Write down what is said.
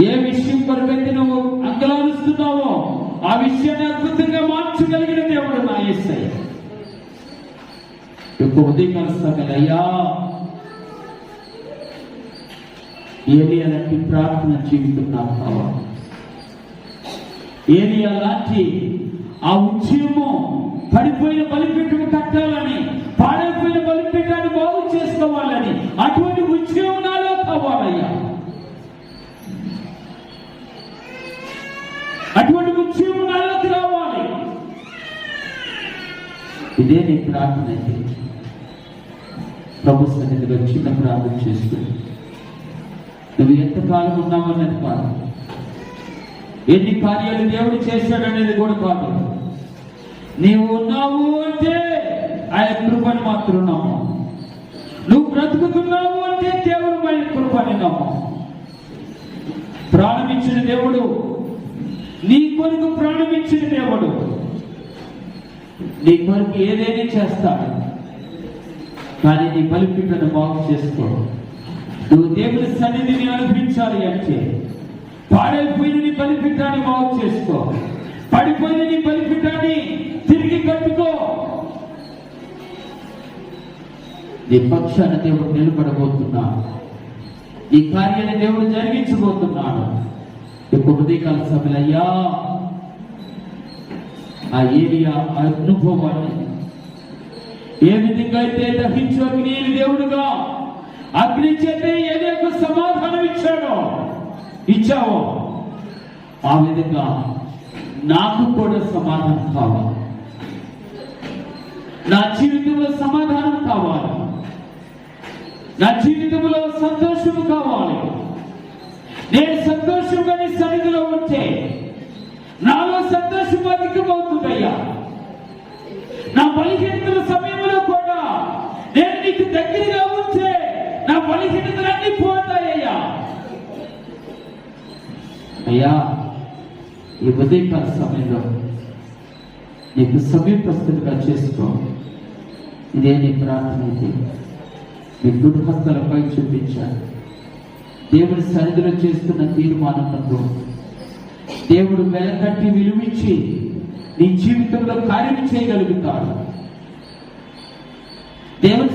ఏ విషయం కొరకైతే నువ్వు అంగలారుస్తున్నావో ఆ విషయాన్ని అద్భుతంగా మార్చగలిగిన దేవుడు నా ఏసై యొక్క ఉదయం అయ్యా. ఏది అలాంటి ప్రార్థన జీవితం నాకు కావాలి ఏది అలాంటి ఆ ఉద్యమం పడిపోయిన ఇదే నీ ప్రార్థన అయితే ప్రభు సన్నిధిలో చిన్న ప్రార్థన చేసుకుని నువ్వు ఎంతకాలం ఉన్నావన్నది కాదు. ఎన్ని కార్యాలు దేవుడు చేశాడనేది కూడా కాదు. నీవు ఉన్నావు అంటే ఆయన కృపను మాత్రం నమ్ము. నువ్వు బ్రతుకుతున్నావు అంటే దేవుడు ఆయన కృపని నమ్ము. ప్రారంభించిన దేవుడు నీ కొరకు ప్రారంభించిన దేవుడు. నీ కొరకు ఏదైనా చేస్తాడు? కానీ నీ బలిపీఠను బాగు చేసుకో. నువ్వు దేవుని సన్నిధిని అనిపించాలి అంటే పాడైపోయిన నీ బలిపీఠాన్ని బాగు చేసుకో. పడిపోయిన నీ బలిపీఠాన్ని తిరిగి కట్టుకో. నీ పక్షాన దేవుడు నిలబడబోతున్నాడు. ఈ కార్యాన్ని దేవుడు జరిగించబోతున్నాడు. ఇప్పుడు ఉదయకాల సభలయ్యా ఆ ఏలియా ఆ అనుభవాన్ని. ఏ విధంగా అయితే దహించు అగ్ని దేవుడుగా అగ్ని చేత ఏదో సమాధానం ఇచ్చాడో ఇచ్చావో ఆ విధంగా నాకు కూడా సమాధానం కావాలి. నా జీవితంలో సమాధానం కావాలి. నా జీవితంలో సంతోషం కావాలి. నేను సంతోషంగా నీ సన్నిధిలో ఉంటే సంతోషం అధికమవుతుందయ్యా నా బలహీనతల సమయంలో కూడా నేను నీకు దగ్గరగా ఉంటే నా బలహీనతలన్నీ పోతాయ్యా. అయ్యా ఈ ఉదయకాల సమయంలో నీకు సమీపస్తులుగా చేసుకో. ఇదే నీ ప్రార్థన అయితే నీ గుడిహస్తలపై చూపించాను దేవుని సన్నిధిలో చేస్తున్న తీర్మానంతో దేవుడు వెలకట్టి విలువించి నీ జీవితంలో కార్యం చేయగలుగుతాడు. దేవుని